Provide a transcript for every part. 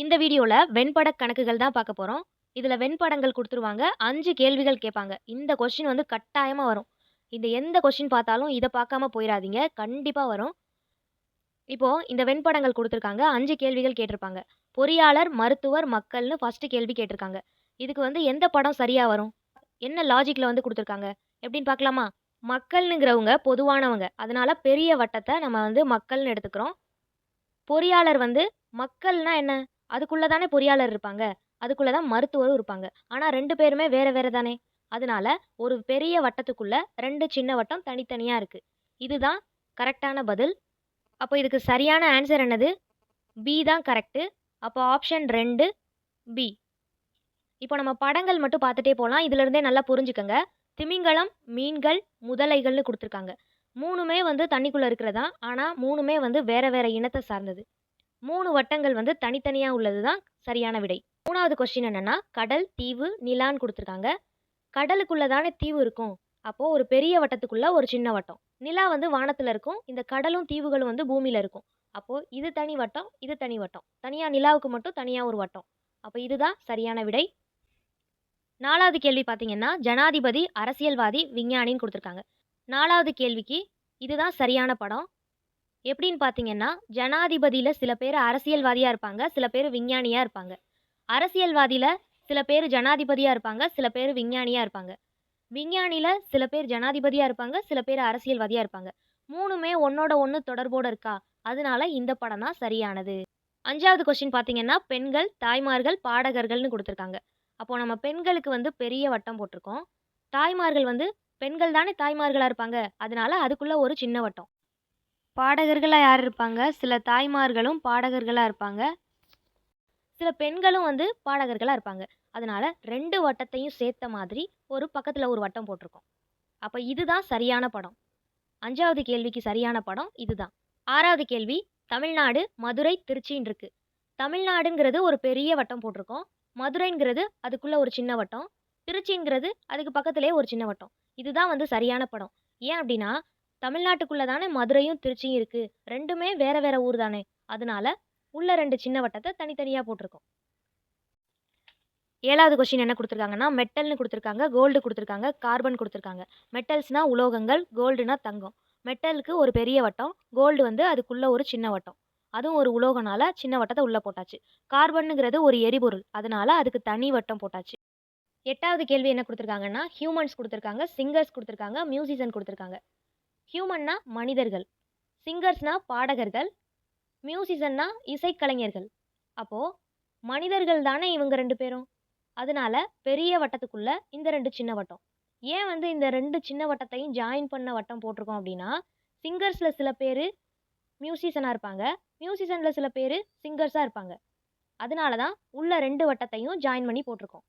இந்த வீடியோவில் வெண்பட கணக்குகள் தான் பார்க்க போகிறோம் இதில் வெண்படங்கள் கொடுத்துருவாங்க அஞ்சு கேள்விகள் கேட்பாங்க. இந்த கொஷின் வந்து கட்டாயமாக வரும். இந்த எந்த கொஷின் பார்த்தாலும் இதை பார்க்காம போயிடாதீங்க கண்டிப்பாக வரும். இப்போது இந்த வெண்படங்கள் கொடுத்துருக்காங்க அஞ்சு கேள்விகள் கேட்டிருப்பாங்க. பொறியாளர், மருத்துவர், மக்கள்னு ஃபஸ்ட்டு கேள்வி கேட்டிருக்காங்க. இதுக்கு வந்து எந்த படம் சரியாக வரும்? என்ன லாஜிக்கில் வந்து கொடுத்துருக்காங்க எப்படின்னு பார்க்கலாமா? மக்கள்னுங்கிறவங்க பொதுவானவங்க. அதனால் பெரிய வட்டத்தை நம்ம வந்து மக்கள்னு எடுத்துக்கிறோம். பொறியாளர் வந்து மக்கள்னா என்ன? அதுக்குள்ளே தானே பொறியாளர் இருப்பாங்க. அதுக்குள்ளே தான் மருத்துவரும் இருப்பாங்க. ஆனால் ரெண்டு பேருமே வேறு வேறு தானே. அதனால ஒரு பெரிய வட்டத்துக்குள்ளே ரெண்டு சின்ன வட்டம் தனித்தனியாக இருக்குது இதுதான் கரெக்டான பதில். அப்போ இதுக்கு சரியான ஆன்சர் என்னது? பி தான் கரெக்ட்டு. அப்போ ஆப்ஷன் ரெண்டு பி. இப்போ நம்ம படங்கள் மட்டும் பார்த்துட்டே போகலாம் இதுலேருந்தே நல்லா புரிஞ்சுக்கங்க. திமிங்கலம், மீன்கள், முதலைகள்னு கொடுத்துருக்காங்க மூணுமே வந்து தண்ணிக்குள்ளே இருக்கிறதா ஆனால் மூணுமே வந்து வேறு வேறு இனத்தை சார்ந்தது. மூணு வட்டங்கள் வந்து தனித்தனியாக உள்ளது தான் சரியான விடை. மூணாவது கொஸ்டின் என்னென்னா கடல், தீவு, நிலான்னு கொடுத்துருக்காங்க கடலுக்குள்ளே தானே தீவு இருக்கும். அப்போது ஒரு பெரிய வட்டத்துக்குள்ளே ஒரு சின்ன வட்டம். நிலா வந்து வானத்தில் இருக்கும். இந்த கடலும், தீவுகளும் வந்து பூமியில் இருக்கும். அப்போது இது தனி வட்டம், இது தனி வட்டம். தனியாக நிலாவுக்கு மட்டும் தனியாக ஒரு வட்டம். அப்போ இதுதான் சரியான விடை. நாலாவது கேள்வி பார்த்தீங்கன்னா, ஜனாதிபதி, அரசியல்வாதி, விஞ்ஞானின்னு கொடுத்துருக்காங்க நாலாவது கேள்விக்கு இதுதான் சரியான படம். எப்படின்னு பார்த்தீங்கன்னா, ஜனாதிபதியில் சில பேர் அரசியல்வாதியாக இருப்பாங்க. சில பேர் விஞ்ஞானியாக இருப்பாங்க. அரசியல்வாதியில் சில பேர் ஜனாதிபதியாக இருப்பாங்க. சில பேர் விஞ்ஞானியாக இருப்பாங்க. விஞ்ஞானியில் சில பேர் ஜனாதிபதியாக இருப்பாங்க. சில பேர் அரசியல்வாதியாக இருப்பாங்க. 3மே ஒண்ணோட ஒண்ணு தொடர்போட இருக்கா? அதனால இந்த படம் தான் சரியானது. அஞ்சாவது கொஸ்டின் பார்த்தீங்கன்னா, பெண்கள், தாய்மார்கள், பாடகர்கள்னு கொடுத்துருக்காங்க அப்போ நம்ம பெண்களுக்கு வந்து பெரிய வட்டம் போட்டிருக்கோம். தாய்மார்கள் வந்து பெண்கள் தானே தாய்மார்களாக இருப்பாங்க. அதனால அதுக்குள்ளே ஒரு சின்ன வட்டம். பாடகர்களாக யார் இருப்பாங்க? சில தாய்மார்களும் பாடகர்களாக இருப்பாங்க. சில பெண்களும் வந்து பாடகர்களாக இருப்பாங்க. அதனால் ரெண்டு வட்டத்தையும் சேர்த்த மாதிரி ஒரு பக்கத்தில் ஒரு வட்டம் போட்டிருக்கோம். அப்போ இதுதான் சரியான படம். அஞ்சாவது கேள்விக்கு சரியான படம் இதுதான். ஆறாவது கேள்வி தமிழ்நாடு, மதுரை, திருச்சின்னு இருக்கு. தமிழ்நாடுங்கிறது ஒரு பெரிய வட்டம் போட்டிருக்கோம். மதுரைங்கிறது அதுக்குள்ளே ஒரு சின்ன வட்டம். திருச்சிங்கிறது அதுக்கு பக்கத்திலேயே ஒரு சின்ன வட்டம். இதுதான் வந்து சரியான படம். ஏன் அப்படின்னா, தமிழ்நாட்டுக்குள்ளே தானே மதுரையும், திருச்சியும் இருக்குது ரெண்டுமே வேறு வேறு ஊர் தானே. அதனால உள்ள ரெண்டு சின்ன வட்டத்தை தனித்தனியாக போட்டிருக்கோம். ஏழாவது கொஷின் என்ன கொடுத்துருக்காங்கன்னா மெட்டல்னு கொடுத்துருக்காங்க கோல்டு கொடுத்துருக்காங்க கார்பன் கொடுத்துருக்காங்க மெட்டல்ஸ்னால் உலோகங்கள். கோல்டுனா தங்கம். மெட்டலுக்கு ஒரு பெரிய வட்டம். கோல்டு வந்து அதுக்குள்ளே ஒரு சின்ன வட்டம். அதுவும் ஒரு உலோகனால சின்ன வட்டத்தை உள்ளே போட்டாச்சு. கார்பனுங்கிறது ஒரு எரிபொருள். அதனால் அதுக்கு தனி வட்டம் போட்டாச்சு. எட்டாவது கேள்வி என்ன கொடுத்துருக்காங்கன்னா ஹியூமன்ஸ் கொடுத்துருக்காங்க சிங்கர்ஸ் கொடுத்துருக்காங்க மியூசிஷியன் கொடுத்துருக்காங்க ஹியூமன்னா மனிதர்கள். சிங்கர்ஸ்னா பாடகர்கள். மியூசிஷியன்னா இசைக்கலைஞர்கள். அப்போது மனிதர்கள் தானே இவங்க ரெண்டு பேரும். அதனால பெரிய வட்டத்துக்குள்ள இந்த ரெண்டு சின்ன வட்டம். ஏன் வந்து இந்த ரெண்டு சின்ன வட்டத்தையும் ஜாயின் பண்ண வட்டம் போட்டிருக்கோம் அப்படின்னா, சிங்கர்ஸில் சில பேர் மியூசிசனாக இருப்பாங்க. மியூசிசனில் சில பேர் சிங்கர்ஸாக இருப்பாங்க. அதனால தான் உள்ள ரெண்டு வட்டத்தையும் ஜாயின் பண்ணி போட்டிருக்கோம்.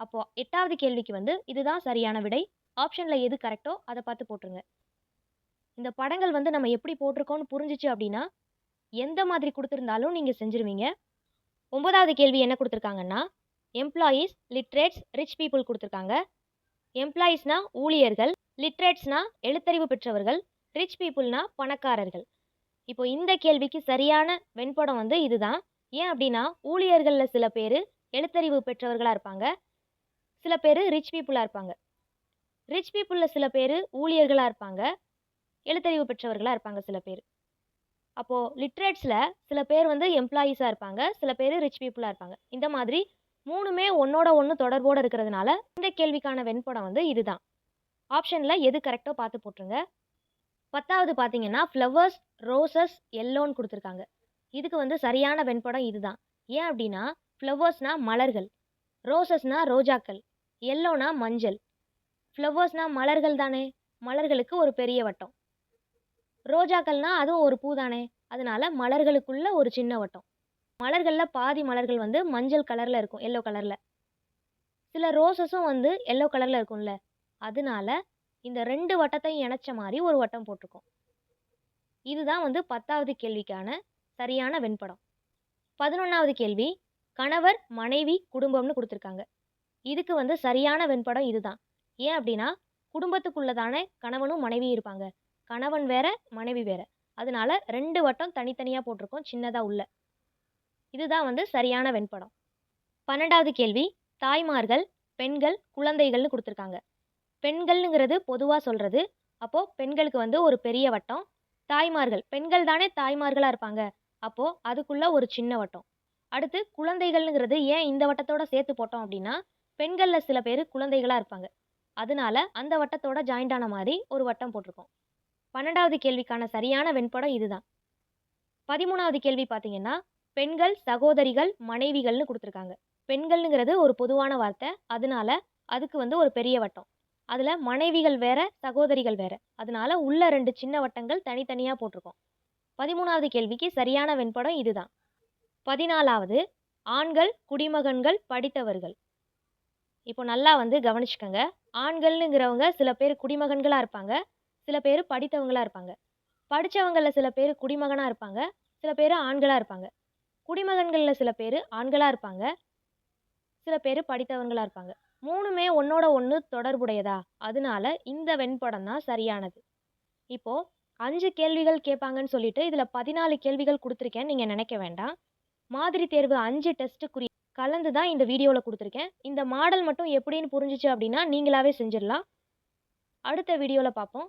அப்போது எட்டாவது கேள்விக்கு வந்து இதுதான் சரியான விடை. ஆப்ஷனில் எது கரெக்டோ அதை பார்த்து போட்டுருங்க. இந்த படங்கள் வந்து நம்ம எப்படி போட்டிருக்கோம்னு புரிஞ்சுச்சு அப்படின்னா, எந்த மாதிரி கொடுத்துருந்தாலும் நீங்கள் செஞ்சுருவீங்க. ஒன்பதாவது கேள்வி என்ன கொடுத்துருக்காங்கன்னா எம்ப்ளாயீஸ், லிட்ரேட்ஸ், ரிச் பீப்புள் கொடுத்துருக்காங்க எம்ப்ளாயீஸ்னா ஊழியர்கள். லிட்ரேட்ஸ்னா எழுத்தறிவு பெற்றவர்கள். ரிச் பீப்புள்னா பணக்காரர்கள். இப்போ இந்த கேள்விக்கு சரியான வெண்படம் வந்து இதுதான். ஏன் அப்படின்னா, ஊழியர்களில் சில பேர் எழுத்தறிவு பெற்றவர்களாக இருப்பாங்க. சில பேர் ரிச் பீப்புளாக இருப்பாங்க. ரிச் பீப்புளில் சில பேர் ஊழியர்களாக இருப்பாங்க. எழுத்தறிவு பெற்றவர்களாக இருப்பாங்க சில பேர் அப்போது லிட்ரேட்ஸில் சில பேர் வந்து எம்ப்ளாயீஸாக இருப்பாங்க. சில பேர் ரிச் பீப்புளாக இருப்பாங்க. இந்த மாதிரி மூணுமே ஒன்னோட ஒன்று தொடர்போடு இருக்கிறதுனால, இந்த கேள்விக்கான வெண்படம் வந்து இதுதான். ஆப்ஷனில் எது கரெக்டோ பார்த்து போட்டுருங்க. 10வது பார்த்தீங்கன்னா, ஃப்ளவர்ஸ், ரோசஸ், எல்லோன்னு கொடுத்துருக்காங்க இதுக்கு வந்து சரியான வெண்படம் இதுதான். ஏன் அப்படின்னா, ஃப்ளவர்ஸ்னால் மலர்கள். ரோசஸ்னால் ரோஜாக்கள். எல்லோனா மஞ்சள். ஃப்ளவர்ஸ்னால் மலர்கள் தானே. மலர்களுக்கு ஒரு பெரிய வட்டம். ரோஜாக்கள்னால் அதுவும் ஒரு பூ தானே. அதனால மலர்களுக்குள்ள ஒரு சின்ன வட்டம். மலர்களில் பாதி மலர்கள் வந்து மஞ்சள் கலரில் இருக்கும். எல்லோ கலரில் சில ரோசஸும் வந்து எல்லோ கலரில் இருக்கும்ல. அதனால இந்த ரெண்டு வட்டத்தையும் இணைச்ச மாதிரி ஒரு வட்டம் போட்டிருக்கோம். இதுதான் வந்து 10வது கேள்விக்கான சரியான வெண்படம். 11வது கேள்வி கணவர், மனைவி, குடும்பம்னு கொடுத்துருக்காங்க இதுக்கு வந்து சரியான வெண்படம் இதுதான். ஏன் அப்படின்னா, குடும்பத்துக்குள்ளே தானே கணவனும், மனைவியும் இருப்பாங்க. கணவன் வேற, மனைவி வேற. அதனால ரெண்டு வட்டம் தனித்தனியாக போட்டிருக்கோம் சின்னதாக உள்ள. இதுதான் வந்து சரியான வெண்படம். பன்னெண்டாவது கேள்வி தாய்மார்கள் பெண்கள் குழந்தைகள்னு கொடுத்துருக்காங்க. பெண்கள்ங்கிறது பொதுவாக சொல்கிறது அப்போது பெண்களுக்கு வந்து ஒரு பெரிய வட்டம். தாய்மார்கள் பெண்கள் தானே தாய்மார்களாக இருப்பாங்க. அப்போது அதுக்குள்ளே ஒரு சின்ன வட்டம். அடுத்து குழந்தைகள்ங்கிறது ஏன் இந்த வட்டத்தோட சேர்த்து போட்டோம் அப்படின்னா பெண்களில் சில பேர் குழந்தைகளாக இருப்பாங்க. அதனால அந்த வட்டத்தோட ஜாயிண்ட் ஆன மாதிரி ஒரு வட்டம் போட்டிருக்கோம். பன்னெண்டாவது கேள்விக்கான சரியான வெண்படம் இதுதான். பதிமூணாவது கேள்வி பார்த்தீங்கன்னா பெண்கள் சகோதரிகள் மனைவிகள்னு கொடுத்துருக்காங்க. பெண்கள்ங்கிறது ஒரு பொதுவான வார்த்தை. அதனால அதுக்கு வந்து ஒரு பெரிய வட்டம். அதில் மனைவிகள் வேற சகோதரிகள் வேற. அதனால உள்ள ரெண்டு சின்ன வட்டங்கள் தனித்தனியாக போட்டிருக்கோம். பதிமூணாவது கேள்விக்கு சரியான வெண்படம் இதுதான். பதினாலாவது ஆண்கள் குடிமகன்கள் படித்தவர்கள். இப்போ நல்லா வந்து கவனிச்சுக்கோங்க. ஆண்கள்னுங்கிறவங்க சில பேர் குடிமகன்களாக இருப்பாங்க. சில பேர் படித்தவங்களாக இருப்பாங்க. படித்தவங்களில் சில பேர் குடிமகனாக இருப்பாங்க. சில பேர் ஆண்களாக இருப்பாங்க. குடிமகன்களில் சில பேர் ஆண்களாக இருப்பாங்க. சில பேர் படித்தவங்களாக இருப்பாங்க. மூணுமே ஒன்றோட ஒன்று தொடர்புடையதா? அதனால இந்த வெண்படம் தான் சரியானது. இப்போது அஞ்சு கேள்விகள் கேட்பாங்கன்னு சொல்லிட்டு இதில் பதினாலு கேள்விகள் கொடுத்துருக்கேன். நீங்கள் நினைக்க வேண்டாம். மாதிரி தேர்வு அஞ்சு டெஸ்ட்டுக்குரிய கலந்து தான் இந்த வீடியோவில் கொடுத்துருக்கேன். இந்த மாடல் மட்டும் எப்படின்னு புரிஞ்சிச்சு அப்படின்னா நீங்களாவே செஞ்சிடலாம். அடுத்த வீடியோவில் பார்ப்போம்